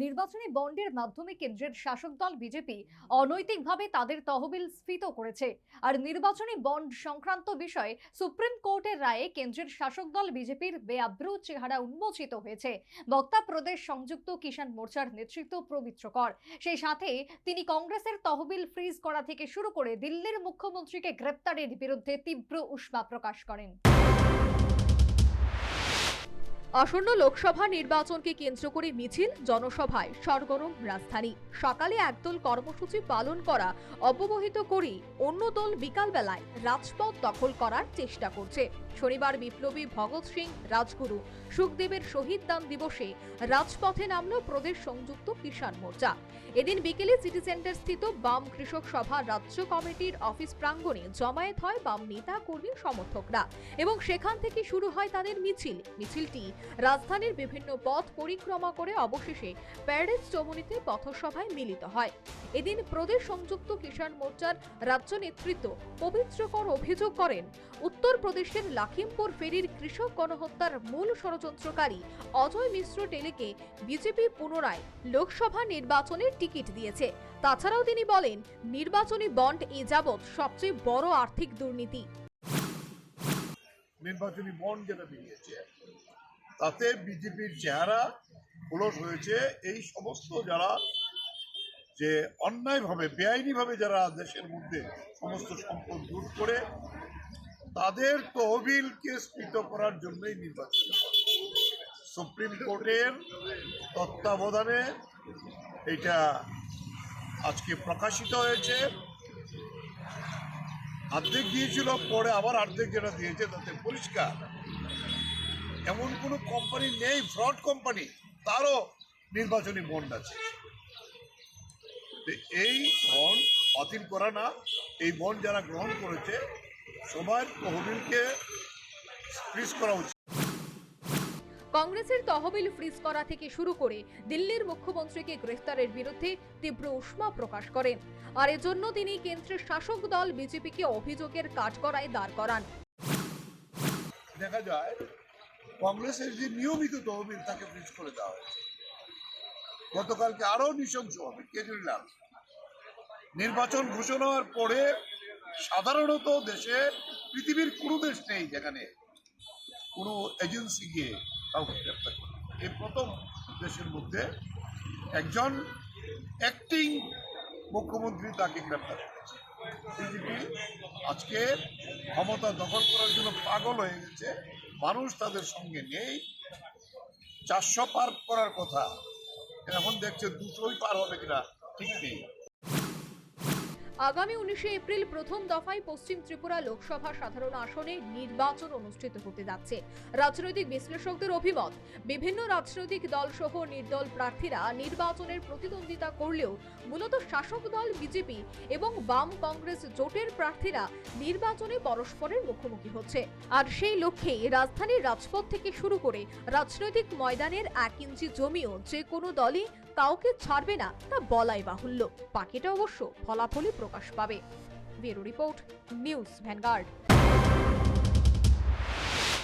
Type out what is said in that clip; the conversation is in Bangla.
নির্বাচনী বন্ডের মাধ্যমে কেন্দ্রের শাসক দল বিজেপি অনৈতিকভাবে তাদের তহবিল স্ফীত করেছে। আর নির্বাচনী বন্ড সংক্রান্ত বিষয়ে সুপ্রিম কোর্টের রায়ে কেন্দ্রের শাসক দল বিজেপির বেআব্রু চেহারা উন্মোচিত হয়েছে। বক্তা প্রদেশ সংযুক্ত কিষাণ মোর্চার নেতৃত্ব পবিত্র কর। সেই সাথে তিনি কংগ্রেসের তহবিল ফ্রিজ করা থেকে শুরু করে দিল্লির মুখ্যমন্ত্রীকে গ্রেপ্তারের বিরুদ্ধে তীব্র উষ্মা প্রকাশ করেন। আসন্ন লোকসভা নির্বাচনকে কেন্দ্র করে মিছিল, জনসভায় সরগরম রাজধানী। সকালে একদল কর্মসূচি পালন করা অব্যবহিত করেই অন্য দল বিকালবেলায় রাজপথ দখল করার চেষ্টা করছে। শনিবার বিপ্লবী ভগৎ সিং, রাজগুরু সুখদেবের শহীদ দান দিবসে রাজপথে নামল প্রদেশ সংযুক্ত কিষাণ মোর্চা। এদিন বিকেলে সিটি সেন্টার স্থিত বাম কৃষক সভা রাজ্য কমিটির অফিস প্রাঙ্গণে জমায়েত হয় বাম নেতা কর্মী সমর্থকরা এবং সেখান থেকে শুরু হয় তাদের মিছিল। মিছিলটি রাজধানীর বিভিন্ন পথ পরিক্রমা করে অবশেষে প্যারেড চমনিতে পথসভায় মিলিত হয়। এদিন প্রদেশ সংযুক্ত কিষাণ মোর্চার রাজ্য নেতৃত্ব পবিত্রকর অভিযোগ করেন, উত্তরপ্রদেশের লাখিমপুর ফেরির কৃষক গণহত্যার মূল ষড়যন্ত্রকারী অজয় মিশ্র টেলেকে বিজেপি পুনরায় লোকসভা নির্বাচনের টিকিট দিয়েছে। তাছাড়াও তিনি বলেন, নির্বাচনী বন্ড এ যাবৎ সবচেয়ে বড় আর্থিক দুর্নীতি। নির্বাচনী বন্ড যেটা বেরিয়েছে তাতে বিজেপির চেহারা খোলস হয়েছে। এই সমস্ত যারা যে অন্যায়ভাবে, বেআইনিভাবে যারা দেশের মধ্যে সমস্ত সম্পদ দূর করে, তাদের তহবিলকে স্ফীত করার জন্যই নির্বাচন সুপ্রিম কোর্টের তত্ত্বাবধানে এটা আজকে প্রকাশিত হয়েছে। অর্ধেক দিয়েছিল, পরে আবার অর্ধেক যেটা দিয়েছে, তাতে পরিষ্কার এমন কোনো কোম্পানি নেই ফ্রড কোম্পানি তারও নির্বাচনী বন্ড আছে। এই বন্ড বাতিল করা না এই বন্ড যারা গ্রহণ করেছে সবার তহবিলকে ফ্রিজ করা উচিত। কংগ্রেসের তহবিল ফ্রিজ করা থেকে শুরু করে দিল্লির মুখ্যমন্ত্রীকে গ্রেফতারের বিরুদ্ধে তীব্র উষ্মা প্রকাশ করেন। আর এজন্য তিনি কেন্দ্রের শাসক দল বিজেপিকে অভিযোগের কাজ করায় দাঁড় করান। দেখা যায় কংগ্রেসের যে নিয়মিত তহবিল তাকে ফ্রিজ করে দেওয়া হয়েছে। গতকালকে আরও নৃশংস হবে, কেজরিলাল। নির্বাচন ঘোষণা হওয়ার পরে সাধারণত দেশে পৃথিবীর কোনো দেশ নেই যেখানে কোনো এজেন্সি গিয়ে কাউকে গ্রেপ্তার করে। এই প্রথম দেশের মধ্যে একজন অ্যাক্টিং মুখ্যমন্ত্রী তাকে গ্রেপ্তার করেছে। বিজেপি আজকে ক্ষমতা দখল করার জন্য পাগল হয়ে গেছে মানুষ তাদের সঙ্গে নেই। চারশো পার করার কথা। এখন দেখছে দুটোই পার হবে কিনা ঠিক নেই। আগামী উনিশে এপ্রিল প্রথম দফায় পশ্চিম ত্রিপুরা লোকসভা সাধারণ আসনে নির্বাচন অনুষ্ঠিত হতে যাচ্ছে। রাজনৈতিক বিশ্লেষকদের অভিমত, বিভিন্ন রাজনৈতিক দল সহ নির্দল প্রার্থীরা নির্বাচনের প্রতিদ্বন্দ্বিতা করলেও মূলত শাসক দল বিজেপি এবং বাম কংগ্রেস জোটের প্রার্থীরা নির্বাচনে পরস্পরের মুখোমুখি হচ্ছে। আর সেই লক্ষ্যে রাজধানীর রাজপথ থেকে শুরু করে রাজনৈতিক ময়দানের এক ইঞ্চি জমিও যে কোনো দলই কাউকে ছাড়বে না, তা বলাই বাহুল্য। বাকিটা অবশ্য ফলাফলই প্রকাশ পাবে। Bureau report, News Vanguard.